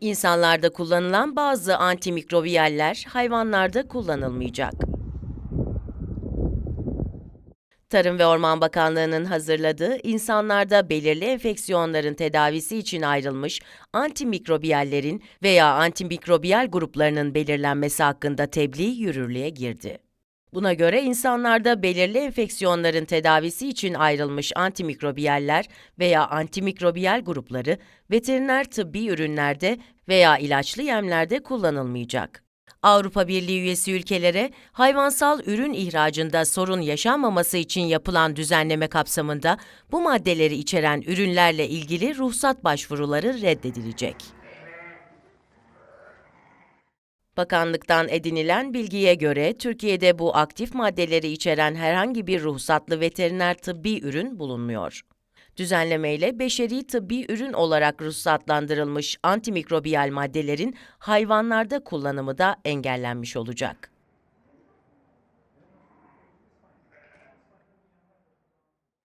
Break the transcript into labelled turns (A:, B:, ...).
A: İnsanlarda kullanılan bazı antimikrobiyeller hayvanlarda kullanılmayacak. Tarım ve Orman Bakanlığı'nın hazırladığı insanlarda belirli enfeksiyonların tedavisi için ayrılmış antimikrobiyellerin veya antimikrobiyel gruplarının belirlenmesi hakkında tebliğ yürürlüğe girdi. Buna göre insanlarda belirli enfeksiyonların tedavisi için ayrılmış antimikrobiyeller veya antimikrobiyel grupları veteriner tıbbi ürünlerde veya ilaçlı yemlerde kullanılmayacak. Avrupa Birliği üyesi ülkelere hayvansal ürün ihracında sorun yaşanmaması için yapılan düzenleme kapsamında bu maddeleri içeren ürünlerle ilgili ruhsat başvuruları reddedilecek. Bakanlıktan edinilen bilgiye göre Türkiye'de bu aktif maddeleri içeren herhangi bir ruhsatlı veteriner tıbbi ürün bulunmuyor. Düzenlemeyle beşeri tıbbi ürün olarak ruhsatlandırılmış antimikrobiyal maddelerin hayvanlarda kullanımı da engellenmiş olacak.